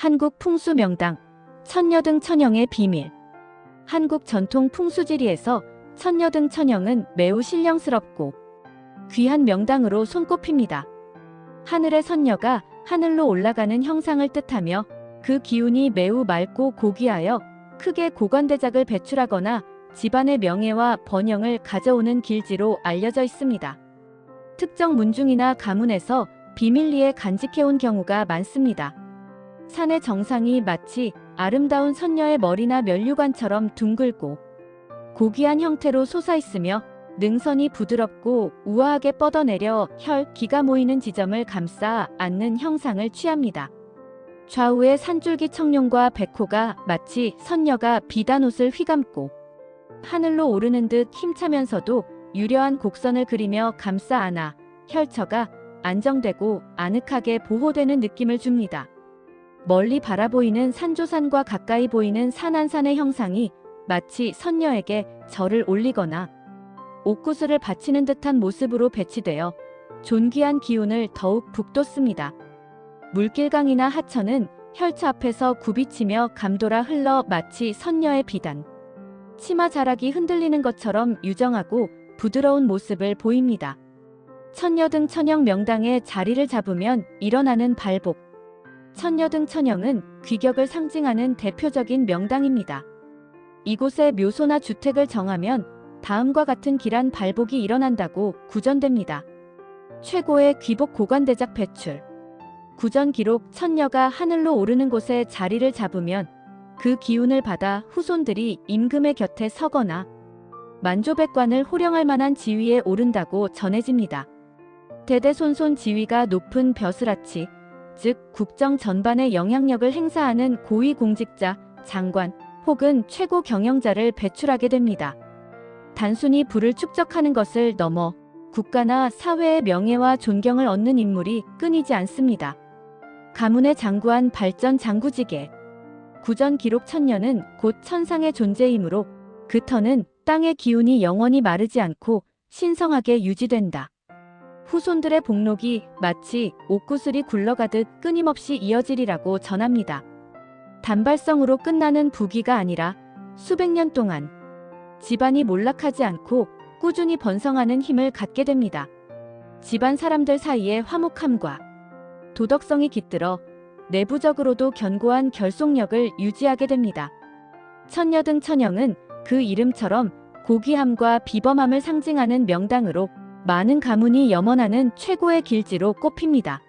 한국 풍수 명당 천녀등 천영의 비밀 한국 전통 풍수지리에서 천녀등 천영은 매우 신령스럽고 귀한 명당으로 손꼽힙니다. 하늘의 선녀가 하늘로 올라가는 형상을 뜻하며 그 기운이 매우 맑고 고귀하여 크게 고관대작을 배출하거나 집안의 명예와 번영을 가져오는 길지로 알려져 있습니다. 특정 문중이나 가문에서 비밀리에 간직해온 경우가 많습니다. 산의 정상이 마치 아름다운 선녀의 머리나 면류관처럼 둥글고 고귀한 형태로 솟아있으며 능선이 부드럽고 우아하게 뻗어내려 혈, 기가 모이는 지점을 감싸 안는 형상을 취합니다. 좌우의 산줄기 청룡과 백호가 마치 선녀가 비단 옷을 휘감고 하늘로 오르는 듯 힘차면서도 유려한 곡선을 그리며 감싸 안아 혈처가 안정되고 아늑하게 보호되는 느낌을 줍니다. 멀리 바라보이는 산조산과 가까이 보이는 산한산의 형상이 마치 선녀에게 절을 올리거나 옥구슬을 바치는 듯한 모습으로 배치되어 존귀한 기운을 더욱 북돋습니다. 물길강이나 하천은 혈처 앞에서 굽이치며 감돌아 흘러 마치 선녀의 비단, 치마 자락이 흔들리는 것처럼 유정하고 부드러운 모습을 보입니다. 천녀 등 천영 명당에 자리를 잡으면 일어나는 발복. 천녀 등 천영은 귀격을 상징하는 대표적인 명당입니다. 이곳에 묘소나 주택을 정하면 다음과 같은 길한 발복이 일어난다고 구전됩니다. 최고의 귀복 고관대작 배출. 구전 기록 천녀가 하늘로 오르는 곳에 자리를 잡으면 그 기운을 받아 후손들이 임금의 곁에 서거나 만조백관을 호령할 만한 지위에 오른다고 전해집니다. 대대손손 지위가 높은 벼슬아치, 즉 국정 전반에 영향력을 행사하는 고위 공직자, 장관 혹은 최고 경영자를 배출하게 됩니다. 단순히 부를 축적하는 것을 넘어 국가나 사회의 명예와 존경을 얻는 인물이 끊이지 않습니다. 가문의 장구한 발전 장구지계 구전 기록 천년은 곧 천상의 존재이므로 그 터는 땅의 기운이 영원히 마르지 않고 신성하게 유지된다. 후손들의 복록이 마치 옥구슬이 굴러가듯 끊임없이 이어지리라고 전합니다. 단발성으로 끝나는 부귀가 아니라 수백 년 동안 집안이 몰락하지 않고 꾸준히 번성하는 힘을 갖게 됩니다. 집안 사람들 사이의 화목함과 도덕성이 깃들어 내부적으로도 견고한 결속력을 유지하게 됩니다. 천녀 등 천영은 그 이름처럼 고귀함과 비범함을 상징하는 명당으로 많은 가문이 염원하는 최고의 길지로 꼽힙니다.